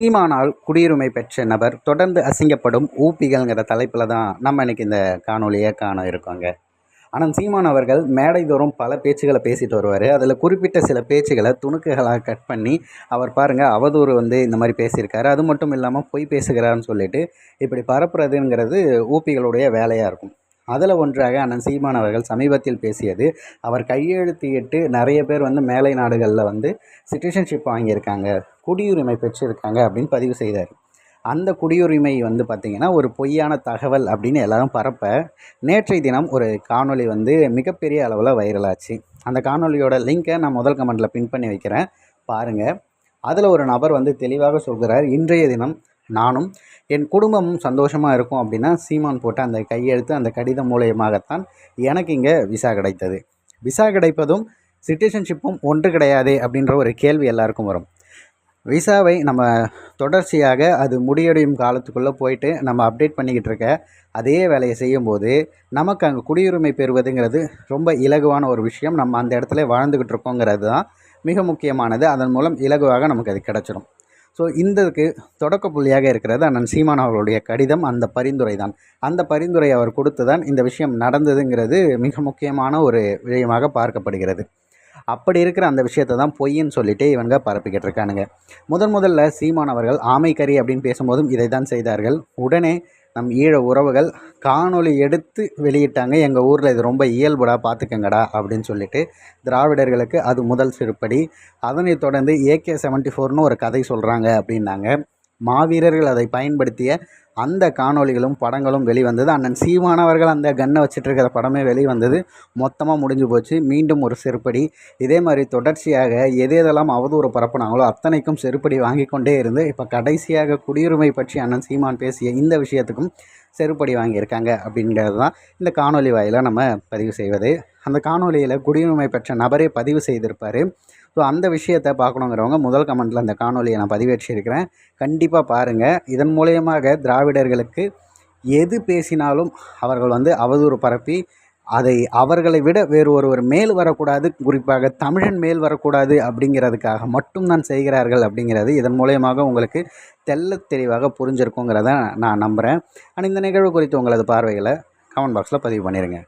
சீமானால் குடியுரிமை பெற்ற நபர் தொடர்ந்து அசிங்கப்படும் ஊப்பிகள்ங்கிற தலைப்பில் தான் நம்ம இன்னைக்கு இந்த காணொலியை காண இருக்கோங்க. ஆனால் சீமான் அவர்கள் மேடை தோறும் பல பேச்சுகளை பேசிட்டு வருவார். அதில் குறிப்பிட்ட சில பேச்சுகளை துணுக்குகளாக கட் பண்ணி அவர் பாருங்கள் அவதூறு வந்து இந்த மாதிரி பேசியிருக்காரு. அது மட்டும் இல்லாமல் பொய் பேசுகிறாருன்னு சொல்லிட்டு இப்படி பரப்புறதுங்கிறது ஊப்பிகளுடைய வேலையாக இருக்கும். அதில் ஒன்றாக அண்ணன் சீமான் அவர்கள் சமீபத்தில் பேசியது. அவர் கையெழுத்திட்டு நிறைய பேர் வந்து மேலை நாடுகளில் வந்து சிட்டிசன்ஷிப் வாங்கியிருக்காங்க குடியுரிமை பெற்றிருக்காங்க அப்படின்னு பதிவு செய்தார். அந்த குடியுரிமை வந்து பார்த்திங்கன்னா ஒரு பொய்யான தகவல் அப்படின்னு எல்லாரும் பரப்ப நேற்றைய தினம் ஒரு காணொளி வந்து மிகப்பெரிய அளவில் வைரலாச்சு. அந்த காணொலியோட லிங்க்கை நான் முதல் கமெண்ட்டில் பின் பண்ணி வைக்கிறேன். பாருங்கள் அதில் ஒரு நபர் வந்து தெளிவாக சொல்கிறார் இன்றைய தினம் நானும் என் குடும்பமும் சந்தோஷமாக இருக்கும் அப்படின்னா சீமான் போட்ட அந்த கையெழுத்து அந்த கடிதம் மூலயமாகத்தான் எனக்கு இங்கே விசா கிடைத்தது. விசா கிடைப்பதும் சிட்டிசன்ஷிப்பும் ஒன்று கிடையாதே அப்படின்ற ஒரு கேள்வி எல்லாருக்கும் வரும். விசாவை நம்ம தொடர்ச்சியாக அது முடியடையும் காலத்துக்குள்ளே போயிட்டு நம்ம அப்டேட் பண்ணிக்கிட்டு இருக்க அதே வேலையை செய்யும்போது நமக்கு அங்கே குடியுரிமை பெறுவதுங்கிறது ரொம்ப இலகுவான ஒரு விஷயம். நம்ம அந்த இடத்துல வாழ்ந்துக்கிட்டு இருக்கோங்கிறது தான் மிக முக்கியமானது. அதன் மூலம் இலகுவாக நமக்கு அது கிடச்சிடும் ஸோ இந்ததுக்கு தொடக்க புள்ளியாக இருக்கிறது அண்ணன் சீமான் அவர்களுடைய கடிதம் அந்த பரிந்துரை தான் அந்த பரிந்துரை அவர் கொடுத்து தான் இந்த விஷயம் நடந்ததுங்கிறது மிக முக்கியமான ஒரு விஷயமாக பார்க்கப்படுகிறது. அப்படி இருக்கிற அந்த விஷயத்தை தான் பொய்ன்னு சொல்லிட்டு இவங்க பரப்பிக்கிட்டு இருக்கானுங்க. முதன் முதல்ல சீமான் அவர்கள் ஆமைக்கறி அப்படின்னு பேசும்போதும் இதை தான் செய்தார்கள். உடனே நம் ஈழ உறவுகள் காணொளி எடுத்து வெளியிட்டாங்க. எங்கள் ஊரில் இது ரொம்ப இயல்புடா பார்த்துக்கங்கடா அப்படின்னு சொல்லிட்டு திராவிடர்களுக்கு அது முதல் சிறுப்படி. அதனைத் தொடர்ந்து ஏகே செவன்ட்டி ஃபோர்னு ஒரு கதை சொல்கிறாங்க அப்படின்னாங்க. மாவீரர்கள் அதை பயன்படுத்திய அந்த காணொளிகளும் படங்களும் வெளிவந்தது. அண்ணன் சீமானவர்கள் அந்த கன்னை வச்சுட்டு இருக்கிற படமே வெளிவந்தது. மொத்தமாக முடிஞ்சு போச்சு. மீண்டும் ஒரு செருப்படி. இதே மாதிரி தொடர்ச்சியாக எது எதெல்லாம் அவதூறு பரப்புனாங்களோ அத்தனைக்கும் செருப்படி வாங்கி கொண்டே இருந்து இப்போ கடைசியாக குடியுரிமை பற்றி அண்ணன் சீமான் பேசிய இந்த விஷயத்துக்கும் செருப்படி வாங்கியிருக்காங்க அப்படிங்கிறது தான் இந்த காணொலி வாயிலாக நம்ம பதிவு செய்வது. அந்த காணொலியில் குடியுரிமை பெற்ற நபரே பதிவு செய்திருப்பார். ஸோ அந்த விஷயத்தை பார்க்கணுங்கிறவங்க முதல் கமெண்ட்டில் அந்த காணொலியை நான் பதிவேற்றிருக்கிறேன். கண்டிப்பாக பாருங்கள் இதன் மூலயமாக திராவிடர்களுக்கு எது பேசினாலும் அவர்கள் வந்து அவதூறு பரப்பி அதை அவர்களை விட வேறு ஒருவர் மேல் வரக்கூடாது. குறிப்பாக தமிழன் மேல் வரக்கூடாது அப்படிங்கிறதுக்காக மட்டும்தான் செய்கிறார்கள் அப்படிங்கிறது இதன் மூலயமாக உங்களுக்கு தெல்ல தெளிவாக புரிஞ்சிருக்குங்கிறத நான் நம்புகிறேன் ஆனால் இந்த நிகழ்வு குறித்து உங்களது பார்வைகளை கமெண்ட் பாக்ஸில் பதிவு பண்ணிடுங்க